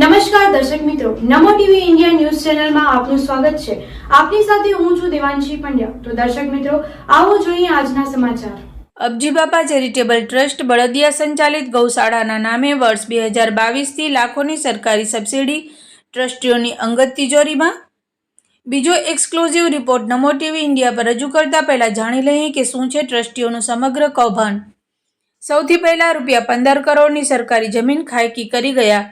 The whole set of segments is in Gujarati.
નમસ્કાર દર્શક મિત્રો, નમો ટીવી ઇન્ડિયા ન્યૂઝ ચેનલમાં આપનું સ્વાગત છે. આપની સાથે હું છું દેવાંશી પંડ્યા. તો દર્શક મિત્રો, આવો જોઈએ આજના સમાચાર. અબજી બાપા ચેરિટેબલ ટ્રસ્ટ બળદિયા સંચાલિત ગૌશાળાના નામે વર્ષ બે હજાર બાવીસથી લાખોની સરકારી સબસિડી ટ્રસ્ટીઓની અંગત તિજોરીમાં. બીજો exclusive report NaMo TV India પર રજૂ કરતા પહેલાં જાણી લઈએ કે શું છે ટ્રસ્ટીઓનું સમગ્ર કૌભાંડ. સૌથી પહેલાં રૂપિયા પંદર કરોડની સરકારી જમીન ખાયકી કરી ગયા.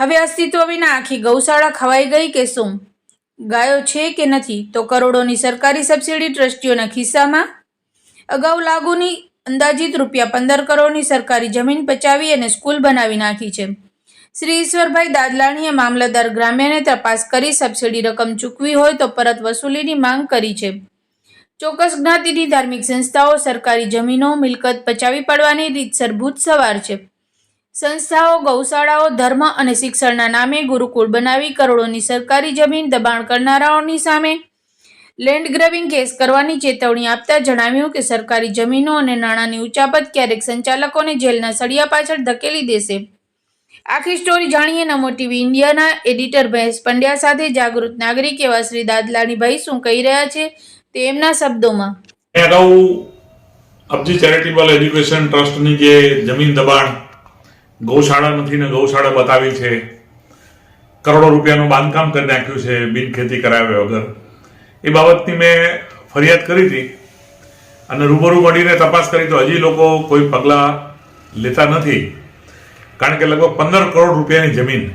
હવે અસ્તિત્વ વિના આખી ગૌશાળા ખવાઈ ગઈ કે શું? ગાયો છે કે નથી? તો કરોડોની સરકારી સબસિડી ટ્રસ્ટીઓના ખિસ્સામાં? અગાઉ લાગુની અંદાજિત રૂપિયા પંદર કરોડની સરકારી જમીન પચાવી અને સ્કૂલ બનાવી નાખી છે. શ્રી ઈશ્વરભાઈ દાદલાણીએ મામલતદાર ગ્રામ્યને તપાસ કરી સબસિડી રકમ ચૂકવી હોય તો પરત વસૂલીની માંગ કરી છે. ચોક્કસ જ્ઞાતિની ધાર્મિક સંસ્થાઓ સરકારી જમીનો, મિલકત પચાવી પાડવાની રીતસર ભૂત સવાર છે. સંસ્થાઓ, ગૌશાળાઓ, ધર્મ અને શિક્ષણના નામે ગુરુકુળ બનાવી કરોડોની સરકારી જમીન દબાણ કરનારાઓની સામે લેન્ડ ગ્રેવિંગ કેસ કરવાની ચેતવણી આપતા જણાવ્યું કે સરકારી જમીનો અને નાણાંની ઉચાપત ક્યારેક સંચાલકોને જેલના સળિયા પાછળ ધકેલી દેશે. આખી સ્ટોરી જાણીએ નમો ટીવી ઇન્ડિયાના એડિટર મહેશ પંડ્યા સાથે જાગૃત નાગરિક એવા શ્રી દાદલાણીભાઈ શું કહી રહ્યા છે તે એમના શબ્દોમાં. અગાઉ અબજી ચેરિટેબલ એજ્યુકેશન ટ્રસ્ટની જે જમીન દબાણ ગૌશાળા નથી ને ગૌશાળા બતાવી છે. કરોડો રૂપિયાનું બાંધકામ કરી નાખ્યું છે બિન ખેતી કરાવ્યા વગર. એ બાબતની મેં ફરિયાદ કરી હતી અને રૂબરૂ મળીને તપાસ કરી તો હજી લોકો કોઈ પગલાં લેતા નથી. કારણ કે લગભગ પંદર કરોડ રૂપિયાની જમીન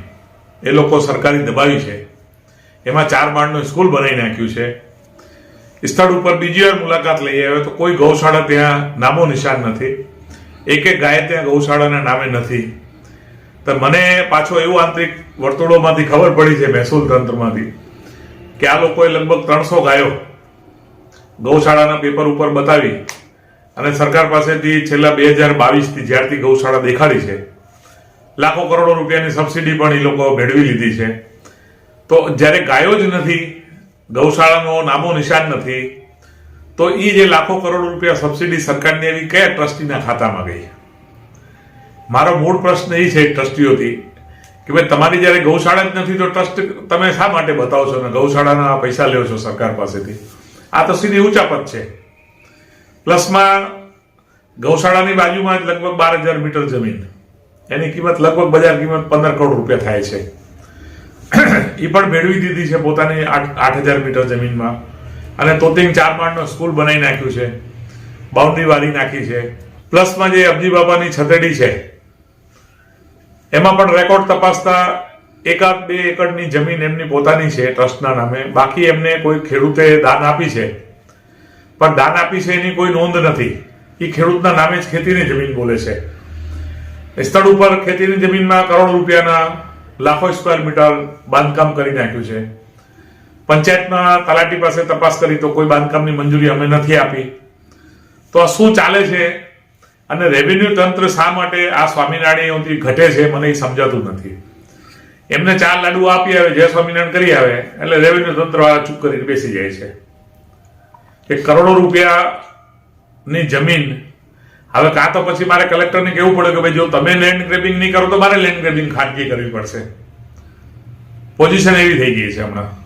એ લોકો સરકારી દબાવી છે. એમાં ચાર માળનું સ્કૂલ બનાવી નાખ્યું છે. સ્થળ ઉપર બીજી વાર મુલાકાત લઈ આવ્યો તો કોઈ ગૌશાળા ત્યાં નામો નિશાન નથી. એક એક ગાય ત્યાં ગૌશાળાના નામે નથી. તો મને પાછો એવું આંતરિક વર્તુળોમાંથી ખબર પડી છે મહેસૂલ તંત્રમાંથી કે આ લોકોએ લગભગ ત્રણસો ગાયો ગૌશાળાના પેપર ઉપર બતાવી અને સરકાર પાસેથી છેલ્લા બે હજાર બાવીસથી જ્યારથી ગૌશાળા દેખાડી છે, લાખો કરોડો રૂપિયાની સબસિડી પણ એ લોકો મેળવી લીધી છે. તો જ્યારે ગાયો જ નથી, ગૌશાળાનો નામો નિશાન નથી તો એ જે લાખો કરોડ રૂપિયા સબસિડી સરકારની એવી કયા ટ્રસ્ટીના ખાતામાં ગઈ? મારો મૂળ પ્રશ્ન એ છે ટ્રસ્ટીઓથી કે ભાઈ તમારી જ્યારે ગૌશાળા જ નથી તો ટ્રસ્ટ તમે શા માટે બતાવો છો ને ગૌશાળાના પૈસા લેવો છો સરકાર પાસેથી? આ તો સીધી ઊંચાપત છે. પ્લસમાં ગૌશાળાની બાજુમાં જ લગભગ બાર હજાર મીટર જમીન. એની કિંમત લગભગ બજાર કિંમત પંદર કરોડ રૂપિયા થાય છે. એ પણ મેળવી દીધી છે પોતાની આઠ આઠ હજાર મીટર જમીનમાં. અને તોતિંગ ચાર માળનો સ્કૂલ બનાવી નાખ્યું છે. બાઉન્ડ્રી વાળી નાખી છે. પ્લસમાં જે અબજી બાબાની છતડી છે, એમાં પણ રેકોર્ડ તપાસતા એકાદ બે એકડની જમીન એમની પોતાની છે ટ્રસ્ટના નામે. બાકી એમને કોઈ ખેડૂતે દાન આપી છે. પણ દાન આપી છે એની કોઈ નોંધ નથી. એ ખેડૂતના નામે જ ખેતીની જમીન બોલે છે. સ્થળ ઉપર ખેતીની જમીનમાં કરોડ રૂપિયાના લાખો સ્ક્વેર મીટર બાંધકામ કરી નાખ્યું છે. પંચાયતના તલાટી પાસે તપાસ કરી તો કોઈ બાંધકામની મંજૂરી અમે નથી આપી. તો આ શું ચાલે છે? અને રેવન્યુ તંત્ર શા માટે આ સ્વામિનારાયણથી ઘટે છે મને એ સમજાતું નથી. એમને ચાર લાડુ આપી આવે, જય સ્વામિનારાયણ કરી આવે, એટલે રેવન્યુ તંત્ર વાળા ચૂપ કરીને બેસી જાય છે. કે કરોડો રૂપિયાની જમીન, હવે કાં તો પછી મારે કલેક્ટરને કહેવું પડે કે ભાઈ જો તમે લેન્ડ ગ્રેબિંગ નહીં કરો તો મારે લેન્ડ ગ્રેબિંગ ખાનગી કરવી પડશે. પોઝિશન એવી થઈ ગઈ છે હમણાં.